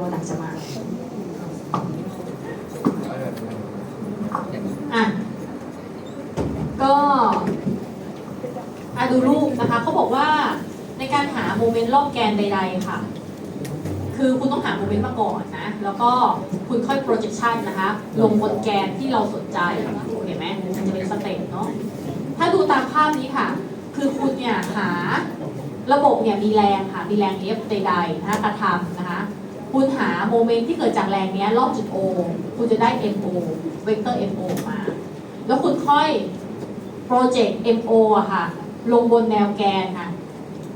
product จะมาอะก็อะดูรูปนะคะเขาบอกว่าในการหาโมเมนต์รอบแกนใด ๆ ค่ะ คือคุณต้องหาโมเมนต์มาก่อนนะ แล้วก็คุณค่อย projection นะคะ ลงบนแกนที่เราสนใจเห็นไหมมันจะเป็นสเต็ปเนาะถ้าดูตามภาพนี้ค่ะ คือคุณเนี่ยหาระบบเนี่ยมีแรงค่ะ มีแรง F ใดๆนะคะกระทำนะคะ คุณหาโมเมนต์ที่เกิดจากแรงเนี้ยรอบจุด O คุณจะได้ MO เวกเตอร์ MO มา แล้วคุณค่อยโปรเจกต์ MO อะค่ะ ลงบนแนวแกนค่ะ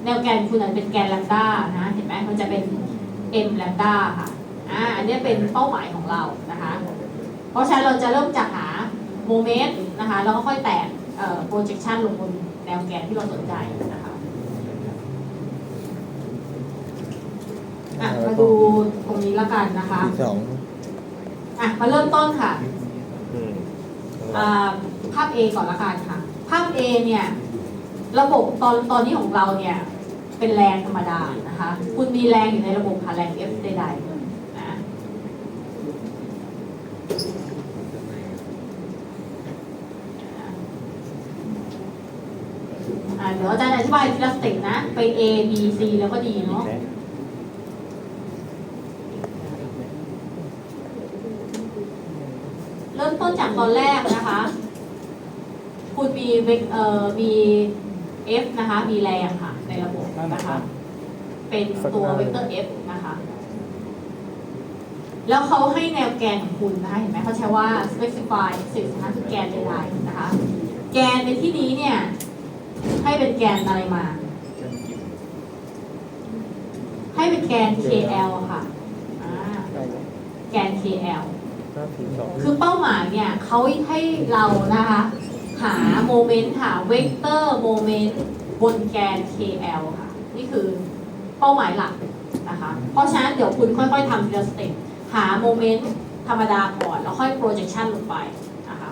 แนวแกนคุณอาจจะเป็นแกนแลมด้านะ เห็นไหมมันจะเป็น M แลมด้าค่ะ อ่า อันนี้เป็นเป้าหมายของเรานะคะ เพราะฉะนั้นเราจะเริ่มจากหาโมเมนต์นะคะ แล้วก็ค่อยแตกเอ่อ projection ลงบนแนวแกนที่เราสนใจนะคะ อะมาดูตรงนี้แล้วกันนะคะที่สองอะมาเริ่มต้นค่ะอืมอ่าภาพ A ก่อนละกันค่ะ ภาพ A เนี่ย ระบบตอนตอนนี้ของเราเนี่ย เป็นแรงธรรมดานะคะ คุณมีแรงอยู่ในระบบค่ะแรง F ใดๆนะอ่าเดี๋ยวอาจารย์อธิบายทีละสเต็ปนะ ไป A B C แล้วก็ D เนาะ เริ่ม ต้นจากตอนแรกนะคะ คุณมีเวกเอ่อมี F นะคะ มีแรงค่ะ ในระบบนะคะ เป็นตัวเวกเตอร์ F นะคะ แล้วเขาให้แนวแกนของคุณนะคะ เห็นไหมเขาใช้ว่า specify สิ่งนะคะคือแกนใดๆนะคะ แกนในที่นี้เนี่ย ให้เป็นแกนอะไรมา ให้เป็นแกน KL อะค่ะอ่าแกน KL ห้าสี่สอง คือเป้าหมายเนี่ยเขาให้เรานะคะ หาโมเมนต์หาเวกเตอร์โมเมนต์บนแกน KL ค่ะ นี่คือเป้าหมายหลักนะคะ เพราะฉะนั้นเดี๋ยวคุณค่อยๆทำทีละสเต็ปหาโมเมนต์ธรรมดาก่อนแล้วค่อย projection ลงไปนะคะ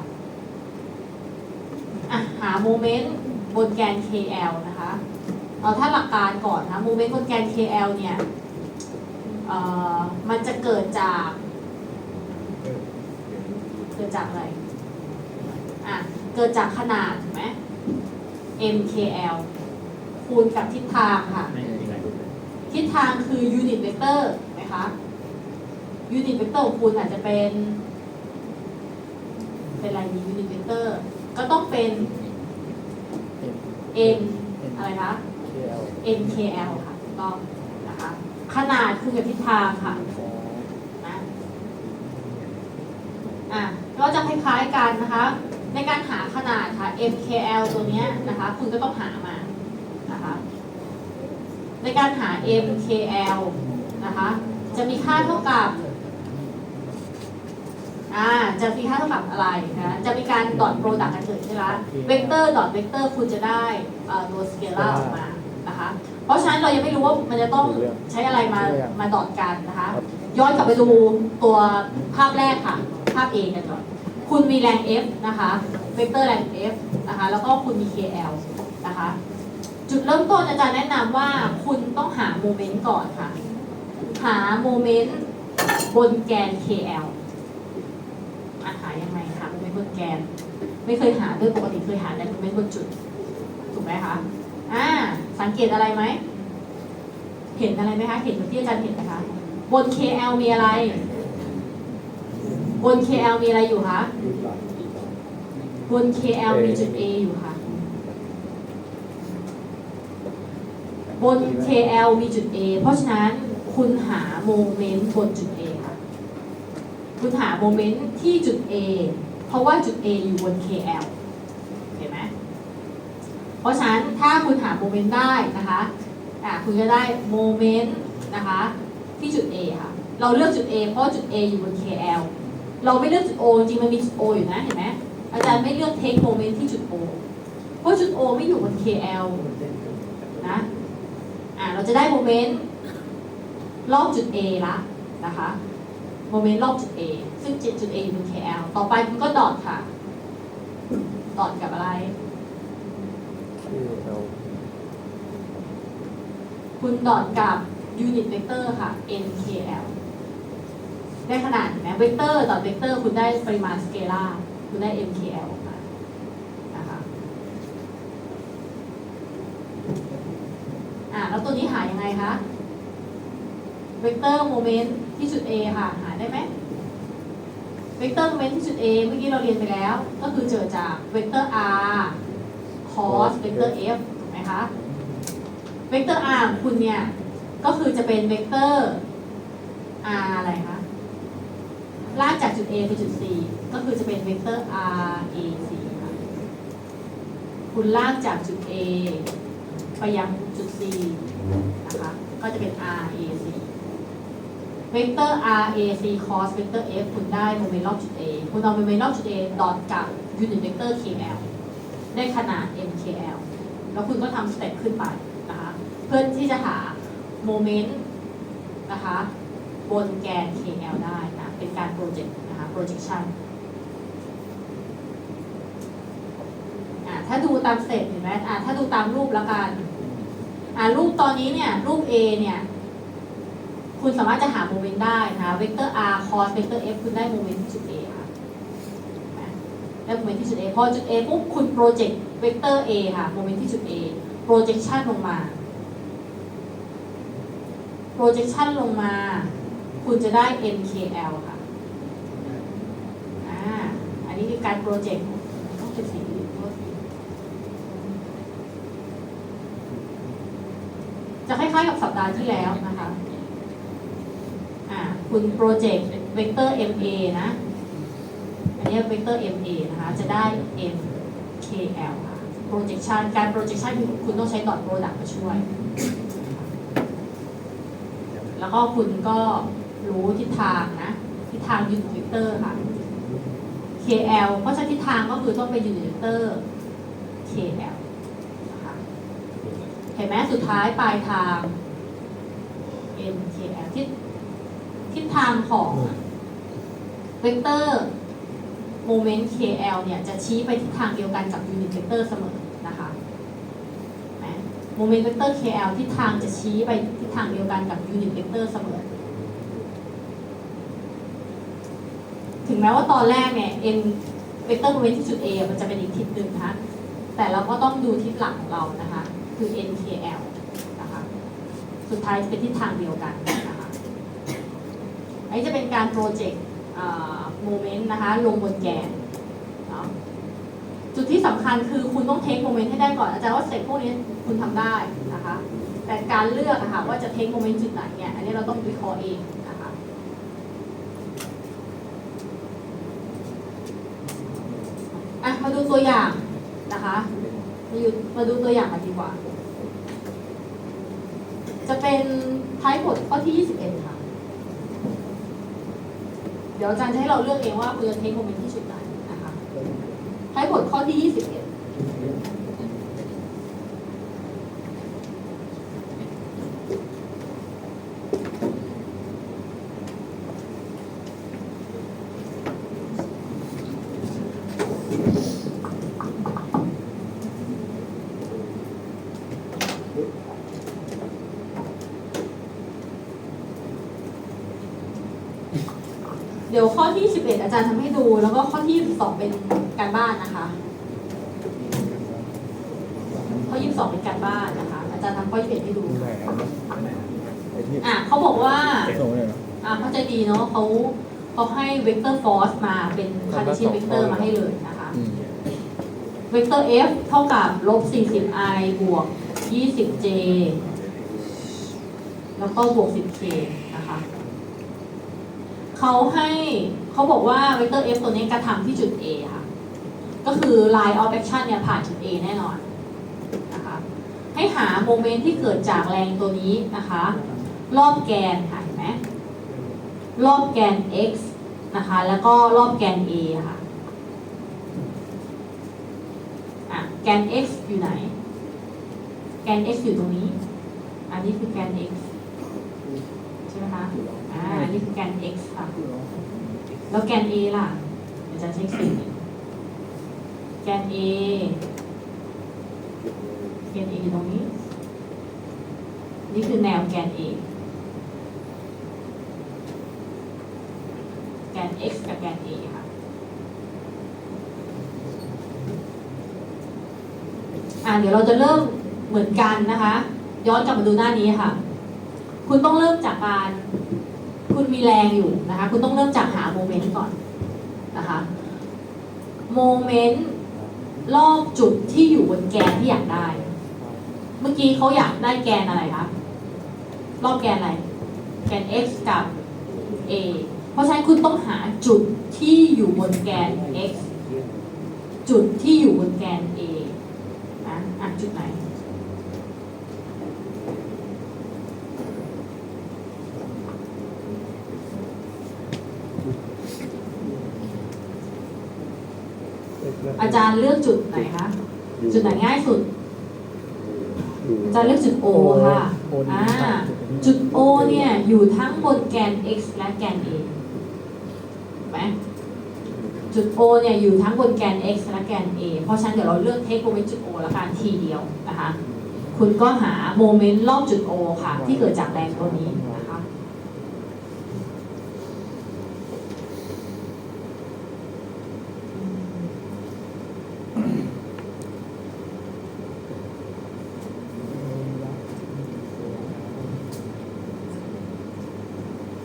ะหาโมเมนต์บนแกน KL นะคะเอาถ้าหลักการก่อนนะโมเมนต์บนแกน KL เนี่ยมันจะเกิดจาก กิดจากอะไร อะ เกิดจากขนาดถูกไหม MKL คูณกับทิศทางค่ะ ทิศทางคือ unit vector ถูกไหมคะ unit vector ของคุณอาจจะเป็น เป็นอะไรดี unit vector ก็ต้องเป็น M อะไรคะ MKL ค่ะถูกต้องนะคะขนาดคูณกับทิศทางค่ะนะอะ ก็จะคล้ายๆกันนะคะ ในการหาขนาดค่ะ MKL ตัวเนี้ยนะคะ คุณก็ต้องหามานะคะในการหา MKL นะคะจะมีค่าเท่ากับอ่าจะมีค่าเท่ากับอะไรนะจะมีการดอทโปรดักต์กันเกิดขึ้นละเวกเตอร์ดอทเวกเตอร์คุณจะได้เอ่อตัวสเกลาออกมานะคะเพราะฉะนั้นเรายังไม่รู้ว่ามันจะต้องใช้อะไรมามาดอทกันนะคะ ย้อนกลับไปดูตัวภาพแรกค่ะ ภาพ A กันก่อน คุณมีแรง F นะคะเวกเตอร์แรง F นะคะ แล้วก็คุณมี KL นะคะ จุดเริ่มต้นอาจารย์แนะนำว่าคุณต้องหาโมเมนต์ก่อนค่ะ หาโมเมนต์บนแกน KL อะหายังไงคะโมเมนต์บนแกน ไม่เคยหาด้วยปกติเคยหาแต่โมเมนต์บนจุด ถูกไหมคะ อ่า สังเกตอะไรไหม เห็นอะไรไหมคะ เห็นที่อาจารย์เห็นไหมคะ บน KL มีอะไร บน KL มีอะไรอยู่คะ บน KL มีจุด A อยู่ค่ะ บน KL มีจุด A เพราะฉะนั้นคุณหาโมเมนต์บนจุด A ค่ะ คุณหาโมเมนต์ที่จุด A เพราะว่าจุด A อยู่บน KL เห็นไหมเพราะฉะนั้นถ้าคุณหาโมเมนต์ได้นะคะอะคุณจะได้โมเมนต์นะคะที่จุด A ค่ะ เราเลือกจุด A เพราะจุด A อยู่บน KL เราไม่เลือกจุด O จริงๆมันมีจุด O อยู่นะเห็นไหมอาจารย์ไม่เลือก take moment ที่จุด O เพราะจุด O ไม่อยู่บน KL นะอะเราจะได้โมเมนต์รอบจุด A ละนะคะโมเมนต์รอบจุด A ซึ่งจุด A อยู่บน KL ต่อไปคุณก็ดอทค่ะ ดอทกับอะไรชื่อเอาคุณดอทกับ unit vector ค่ะ nkl ได้ขนาดเห็นไหมเวกเตอร์ต่อเวกเตอร์คุณได้ปริมาณสเกลาร์คุณได้ MKL ออกมานะคะอะแล้วตัวนี้หายังไงคะเวกเตอร์โมเมนต์ที่จุด A ค่ะ หาได้ไหมเวกเตอร์โมเมนต์ที่จุด A เมื่อกี้เราเรียนไปแล้ว ก็คือเจอจากเวกเตอร์ R cos เวกเตอร์ F ถูกไหมคะเวกเตอร์ r ของคุณเนี่ย ก็คือจะเป็นเวกเตอร์ r อะไรคะ ลากจากจุด A ไปจุด C ก็คือจะเป็นเวกเตอร์ r a c ค่ะ คุณลากจากจุด A ไปยังจุด C นะคะ ก็จะเป็น r a c เวกเตอร์ r a c cos เวกเตอร์ f คุณได้โมเมนต์รอบจุด A คุณเอาโมเมนต์รอบจุด A ดอทกับยูนิตเวกเตอร์ kl ได้ขนาด mkl แล้วคุณก็ทำสเต็ปขึ้นไปนะคะ เพื่อที่จะหาโมเมนต์นะคะบนแกน KL ได้ เป็นการโปรเจกต์นะคะ projection อะถ้าดูตามสเต็ปเห็นไหมอะถ้าดูตามรูปล้วกันอะรูปตอนนี้เนี่ย รูป A เนี่ย คุณสามารถจะหาโมเมนต์ได้นะเวกเตอร์ r cos เวกเตอร์ f คุณได้โมเมนต์ที่จุด A ค่ะได้โมเมนต์ที่จุด A พอจุด A ปุ๊บคุณโปรเจกต์เวกเตอร์ A ค่ะโมเมนต์ที่จุด A projection ลงมา projection ลงมา คุณจะได้ MKL ค่ะ นี้คือการโปรเจกต์ต้องเป็นสีจะคล้ายๆกับสัปดาห์ที่แล้วนะคะคุณโปรเจกต์เวกเตอร์ MA นะ อันนี้เวกเตอร์ MA นะคะ จะได้ MKL ค่ะ projection การ projection คือคุณต้องใช้ dot product มาช่วย แล้วก็คุณก็รู้ทิศทางนะ ทิศทางยูนิตเวกเตอร์ค่ะ KL เพราะฉะนั้นทิศทางก็คือต้องเป็นยูนิตเวกเตอร์ KL นะคะเห็นไหมสุดท้ายปลายทาง MKL ทิศทิศทางของเวกเตอร์โมเมนต์ KL เนี่ยจะชี้ไปทิศทางเดียวกันกับยูนิตเวกเตอร์เสมอนะคะเห็นไหมโมเมนต์เวกเตอร์ KL ทิศทางจะชี้ไปทิศทางเดียวกันกับยูนิตเวกเตอร์เสมอ ถึงแม้ว่าตอนแรกเนี่ย n เวกเตอร์โมเมนต์ที่จุด A มันจะเป็นอีกทิศหนึ่งนะคะแต่เราก็ต้องดูทิศหลักของเรานะคะ คือ nkl นะคะสุดท้ายจะเป็นทิศทางเดียวกันนะคะอันนี้จะเป็นการโปรเจกต์โมเมนต์นะคะลงบนแกนเนาะจุดที่สำคัญคือคุณต้องเทคโมเมนต์ให้ได้ก่อนอาจารย์ว่าสเต็ปพวกนี้คุณทำได้นะคะ แต่การเลือกอะค่ะว่าจะเทคโมเมนต์จุดไหนเนี่ยอันนี้เราต้องวิเคราะห์เองนะคะ อะมาดู ตัวอย่างนะคะ มาดูมาดูตัวอย่างกันดีกว่า จะเป็นท้ายบทข้อที่ 21 ค่ะ เดี๋ยวอาจารย์จะให้เราเลือกเองว่าคุณจะเทคโมเมนต์ที่ชุดไหนนะคะ ท้ายบทข้อที่ 21 เดี๋ยวข้อที่ 11 อา จารย์ทำให้ดู แล้วก็ข้อที่22เป็นการบ้านนะคะ ข้อ22เป็นการบ้านนะคะ อาจารย์ทำข้อ21ให้ดูไหนไอ้ที่อะเขาบอกว่าส่งเลยเหรออะเข้าใจดีเนาะเขาเขาให้เวกเตอร์ฟอร์สมาเป็นคาร์ t เชียนเวกเตอร์มาให้เลยนะคะอืมเวกเตอร์ f เท่ากับลบ 40i บวก 20j แล้วก็บวก 10k นะคะ เขาให้เขาบอกว่าเวกเตอร์ f ตัวนี้กระทำที่จุด a ค่ะ ก็คือ line of action เนี่ยผ่านจุด a แน่นอนนะคะให้หาโมเมนต์ที่เกิดจากแรงตัวนี้นะคะ รอบแกนค่ะเห็นไหมรอบแกน x นะคะ แล้วก็รอบแกน a ค่ะอะ แกน x อยู่ไหน แกน x อยู่ตรงนี้ อันนี้คือแกน x ใช่ไหมคะ อันนี้คือแกน x ค่ะ แล้วแกน a ล่ะเดี๋ยวจะเช็คสีแกน a แกน a อยู่ตรงนี้ นี่คือแนวแกน a แกน x กับแกน a ค่ะอ่าเดี๋ยวเราจะเริ่มเหมือนกันนะคะ ย้อนกลับมาดูหน้านี้ค่ะ คุณต้องเริ่มจากการ คุณมีแรงอยู่นะคะ คุณต้องเริ่มจากหาโมเมนต์ก่อนนะคะโมเมนต์รอบจุดที่อยู่บนแกนที่อยากได้ เมื่อกี้เขาอยากได้แกนอะไรคะรอบแกนอะไร แกน x กับ a เพราะฉะนั้นคุณต้องหาจุดที่อยู่บนแกน x จุดที่อยู่บนแกน a นะอะจุดไหน อาจารย์เลือกจุดไหนคะ จุดไหนง่ายสุด อาจารย์เลือกจุด O ค่ะอ่าจุด O เนี่ย อยู่ทั้งบนแกน x และแกน a ถูกไหมจุด O เนี่ยอยู่ทั้งบนแกน x และแกน a เพราะฉะนั้นเดี๋ยวเราเลือกเทคโมเมนต์จุด O แล้วกันทีเดียวนะคะ คุณก็หาโมเมนต์รอบจุด O ค่ะ ที่เกิดจากแรงตัวนี้นะคะ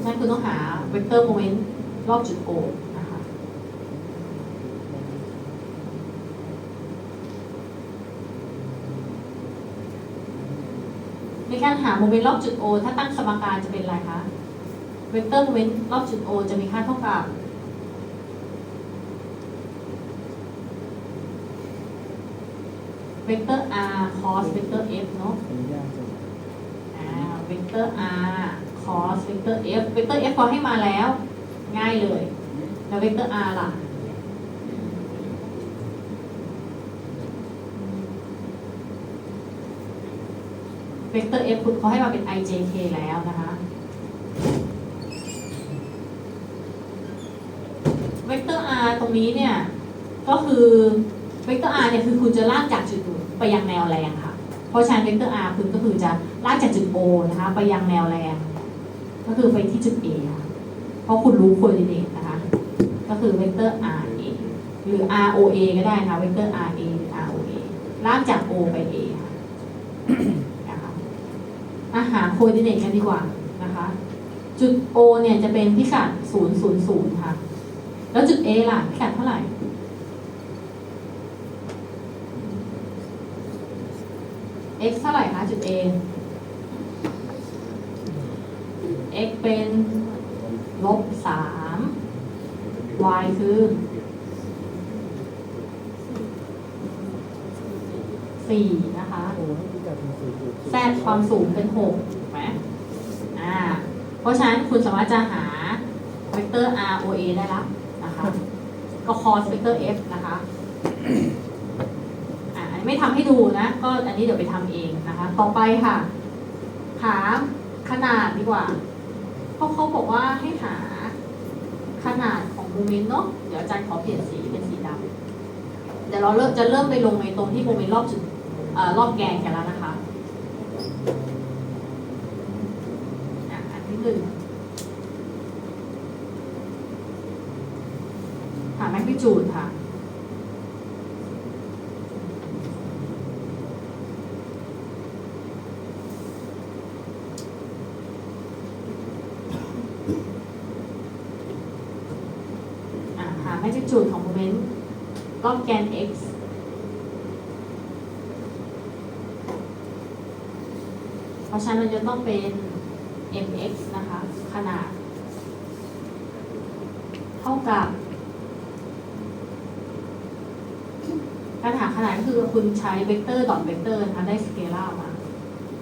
นั่นคือต้องหา เวกเตอร์โมเมนต์รอบจุด O นะคะในการหาโมเมนต์รอบจุด O ถ้าตั้งสมการจะเป็นอะไรคะเวกเตอร์โมเมนต์รอบจุด O จะมีค่าเท่ากับเวกเตอร์ r cos เวกเตอร์ f เนอะอ่าเวกเตอร์ r cos เวกเตอร์ f เวกเตอร์ f พอให้มาแล้ว ง่ายเลย แล้วเวกเตอร์ r ล่ะเวกเตอร์ f คุณเขาให้มาเป็น ijk แล้วนะคะเวกเตอร์ r ตรงนี้เนี่ย ก็คือเวกเตอร์ r เนี่ยคือคุณจะลากจากจุดไปยังแนวแรงค่ะ เพราะฉะนั้นเวกเตอร์ r คุณก็คือจะลากจากจุด O นะคะ ไปยังแนวแรง ก็คือไปที่จุด A เพราะคุณรู้โคดิเนตนะคะ ก็คือเวกเตอร์ r a หรือ r o a ก็ได้นะคะเวกเตอร์ r a หรือ r o a ลากจาก O ไป A นะคะอาหาโคดิเนตกันดีกว่านะคะ จุด O เนี่ยจะเป็นพิกัด 0 0 0 ค่ะ แล้วจุด A ล่ะ พิกัดเท่าไหร่ x เท่าไหร่คะจุด A x เป็นลบสาม y คือสี่นะคะแซดความสูงเป็นหกถูกไหมอ่า เพราะฉะนั้นคุณสามารถจะหาเวกเตอร์ r o a ได้แล้วนะคะ ก็ cos เวกเตอร์ f นะคะ อ่าอันนี้ไม่ทำให้ดูนะ ก็อันนี้เดี๋ยวไปทำเองนะคะ ต่อไปค่ะ หาขนาดดีกว่า เพราะเขาบอกว่าให้หาขนาดของโมเมนต์เนาะเดี๋ยวอาจารย์ขอเปลี่ยนสีเป็นสีดำเดี๋ยวเราเริ่มจะเริ่มไปลงในตรงที่โมเมนต์รอบจุดอรอบแกนกันแล้วนะคะอันที่หนึ่งหาแมกนิจูดค่ะหาแมกนิจูดของโมเมนต์ รอบแกน x เพราะฉะนั้นมันจะต้องเป็น mx นะคะ ขนาด เท่ากับการหาขนาดก็คือคุณใช้เวกเตอร์ดอทเวกเตอร์นะคะได้สเกลามา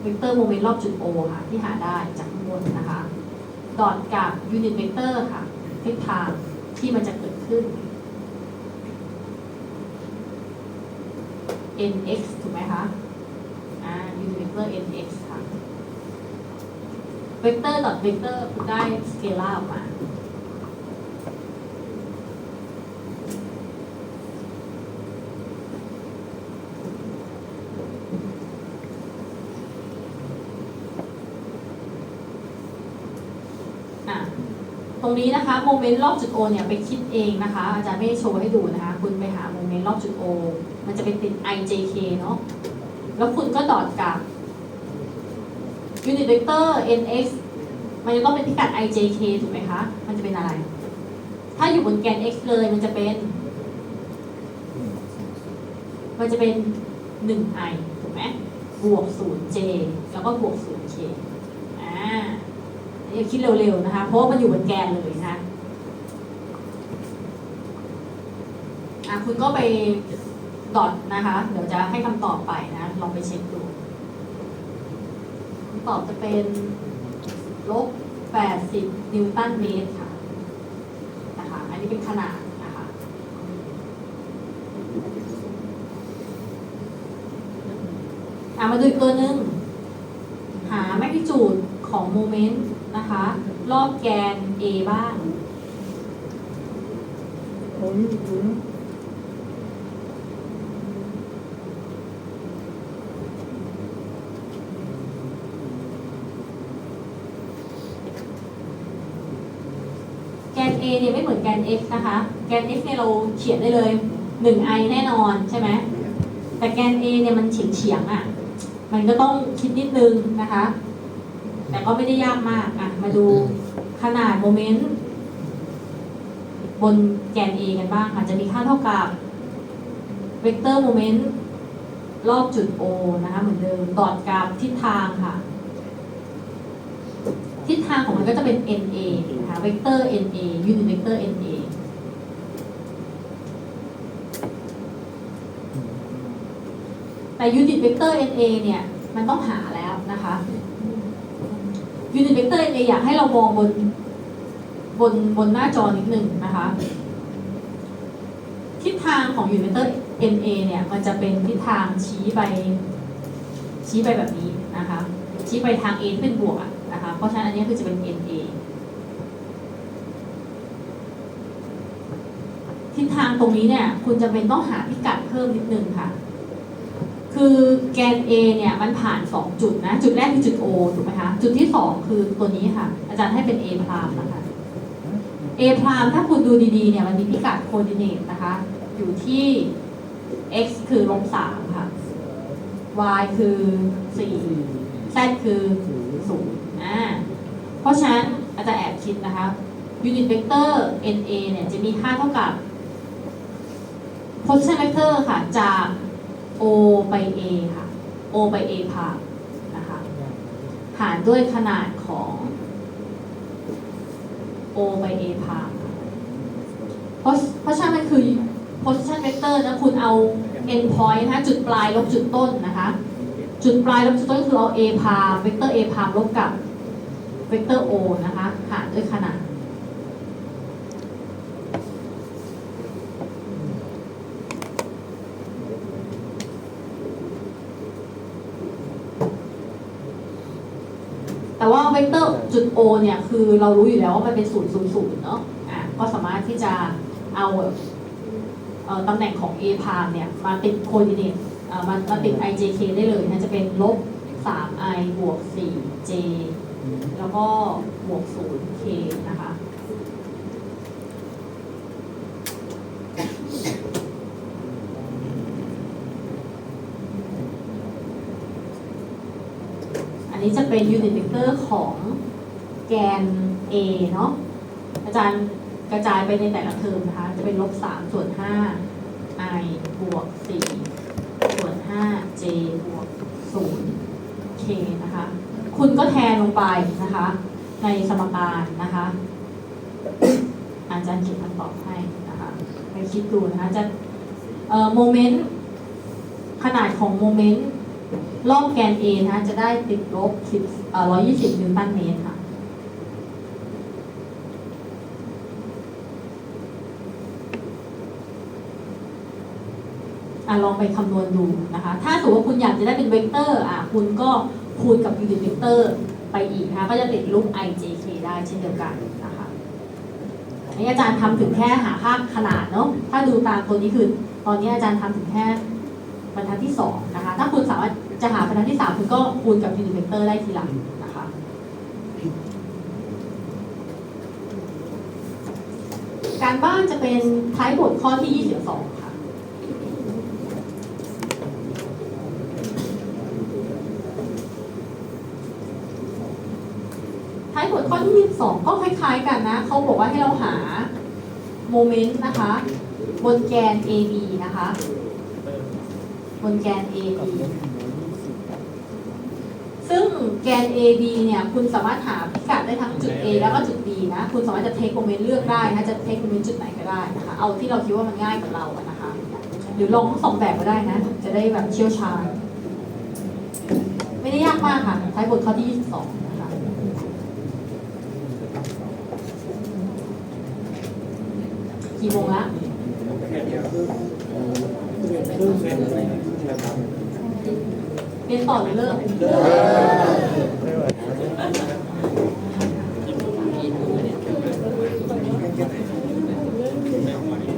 เวกเตอร์โมเมนต์รอบจุด O ค่ะ ที่หาได้จากข้างบนนะคะ ดอทกับยูนิตเวกเตอร์ค่ะทิศทางที่มันจะเกิดขึ้น nx ถูกไหมคะอ่ายูนิเวกเตอร์ nx ค่ะเวกเตอร์ดอทเวกเตอร์คุณได้สเกลาออกมาอะตรงนี้นะคะโมเมนต์รอบจุด O เนี่ยไปคิดเองนะคะ อาจารย์ไม่โชว์ให้ดูนะคะ คุณไปหาโม เมนรอบจุด O มันจะเป็นติด ijk เนาะ แล้วคุณก็ดอทกับ unit vector nx มันจะต้องเป็นพิกัด ijk ถูกไหมคะ มันจะเป็นอะไร ถ้าอยู่บนแกน x เลยมันจะเป็น มันจะเป็น 1i ถูกไหมบวก 0j แล้วก็บวก 0k อ่าอันนี้คิดเร็วๆนะคะ เพราะว่ามันอยู่บนแกนเลยนะอะ คุณก็ไปดอทนะคะ เดี๋ยวจะให้คำตอบไปนะ ลองไปเช็คดูคำตอบจะเป็นลบ 80 นิวตันเมตรค่ะนะคะ อันนี้เป็นขนาดนะคะอะมาดูอีกตัวหนึ่งหาแมกนิจูดของโมเมนต์นะคะ รอบแกน A บ้างโนะแกน A เนี่ยไม่เหมือนแกน x นะคะ แกน x เนี่ยเราเขียนได้เลย 1i แน่นอนใช่ไหม แต่แกน A เนี่ยมันเฉียงเฉียงอะ มันก็ต้องคิดนิดนึงนะคะ แต่ก็ไม่ได้ยากมากอะ มาดูขนาดโมเมนต์บนแกน A กันบ้างค่ะจะมีค่าเท่ากับเวกเตอร์โมเมนต์รอบจุด O นะคะ เหมือนเดิมดอทกับทิศทางค่ะ ทิศทางของมันก็จะเป็น NA นะคะ เวกเตอร์ NA ยูนิตเวกเตอร์ NA แต่ยูนิตเวกเตอร์ NA เนี่ย มันต้องหาแล้วนะคะยูนิตเวกเตอร์ NA อยากให้เรามองบนบนบนหน้าจอนิดหนึ่งนะคะ ทิศทางของยูนิตเวกเตอร์ NA เนี่ย มันจะเป็นทิศทางชี้ไปชี้ไปแบบนี้นะคะ ชี้ไปทาง A ที่เป็นบวกอะนะคะ เพราะฉะนั้นอันนี้คือจะเป็น NA ทิศทางตรงนี้เนี่ยคุณจะเป็นต้องหาพิกัดเพิ่มนิดนึงค่ะ คือแกน A เนี่ยมันผ่าน 2 จุดนะ จุดแรกคือจุด O ถูกไหมคะ จุดที่ 2 คือตัวนี้ค่ะ อาจารย์ให้เป็น A พรามนะคะ A พรามถ้าคุณดูดีๆเนี่ยมันมีพิกัดโคดิเนตนะคะ อยู่ที่ x คือลบ3ค่ะ y คือ4 z คือ0อ่า เพราะฉะนั้นอาจารย์แอบคิดนะคะ unit vector na เนี่ยจะมีค่าเท่ากับ position vector ค่ะ จาก o ไป a ค่ะ o ไป a พานะคะ หารด้วยขนาดของ o ไป a พาเพราะเพราะฉะนั้นมันคือ position vector นะคุณเอา end point นะคะจุดปลายลบจุดต้นนะคะ จุดปลายลบจุดต้นคือเอา a พา vector a พาลบกับ vector o นะคะ หารด้วยขนาด แต่ว่า เวกเตอร์จุด O เนี่ยคือเรารู้อยู่แล้วว่ามันเป็นศูนย์ศูนย์ศูนย์เนาะอะก็สามารถที่จะเอาเอ่อตำแหน่งของ A พามเนี่ยมาติดโคดิเนตเอ่อมามาติด ijk ได้เลยนะจะเป็นลบ 3i บวก 4j แล้วก็บวก 0k นะคะ อั นี้จะเป็นยูนิตเวกเตอร์ของแกน A เนาะอาจารย์กระจายไปในแต่ละเทอมนะคะ จะเป็นลบ3ส่วน5 i บวก4ส่วน5 j บวก0 k นะคะ คุณก็แทนลงไปนะคะ ในสมการนะคะ อาจารย์เขียนคำตอบให้นะคะ ไปคิดดูนะคะจะโมเมนต์ขนาดของโมเมนต์ รอบแกน A นะคะจะได้ติดลบ10เอ่อ120นิวตันเมตรค่ะ อะ ลองไปคำนวณดูนะคะ ถ้าสมมติว่าคุณอยากจะได้เป็นเวกเตอร์อะคุณก็คูณกับยูนิตเวกเตอร์ไปอีกนะคะก็จะติดรูป ijk ได้เช่นเดียวกันนะคะอันนี้อาจารย์ทำถึงแค่หาค่าขนาดเนาะถ้าดูตามตัวนี้คือ ตอนนี้อาจารย์ทำถึงแค่บรรทัดที่สองนะคะ ถ้าคุณสามารถ จะหาบรรทัดที่สามคุณก็คูณกับยูนิตเวกเตอร์ได้ทีหลังนะคะ การบ้านจะเป็นท้ายบทข้อที่ 22 ค่ะ ท้ายบทข้อที่ 22 ก็คล้ายๆกันนะ เขาบอกว่าให้เราหาโมเมนต์นะคะ บนแกน AB นะคะ บนแกน AB ซึ่งแกน AB เนี่ยคุณสามารถหาพิกัดได้ทั้งจุด A แล้วก็จุด B นะ คุณสามารถจะเทคโมเมนต์เลือกได้นะจะเทคโมเมนต์จุดไหนก็ได้นะคะเอาที่เราคิดว่ามันง่ายกับเราอะนะคะ หรือลองทั้งสองแบบก็ได้นะ จะได้แบบเชี่ยวชาญ ไม่ได้ยากมากค่ะท้ายบทข้อที่ 22นะคะกี่โมงละ เรียนต่อหรือเลิกม่ไหว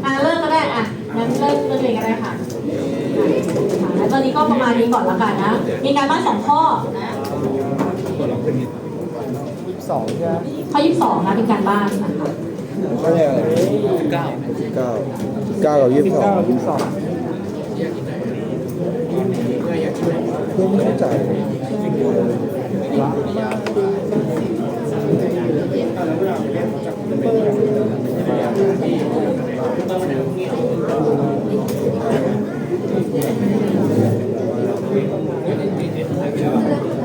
อะเลิกก็ได้อะงั้นเลิกเลิกเรียนก็ได้ค่ะค่ะแล้วตอนนี้ก็ประมาณนี้ก่อนละกันนะ มีการบ้านสองข้อนะสองใช่ไหมข้อยี่สิบสองนะเป็นการบ้านนะคะ ก็เนี่ยอะไรเก้าเก้าเก้ากับยี่สิบสองยี่สิบสอง ยังไม่เข้าใจเ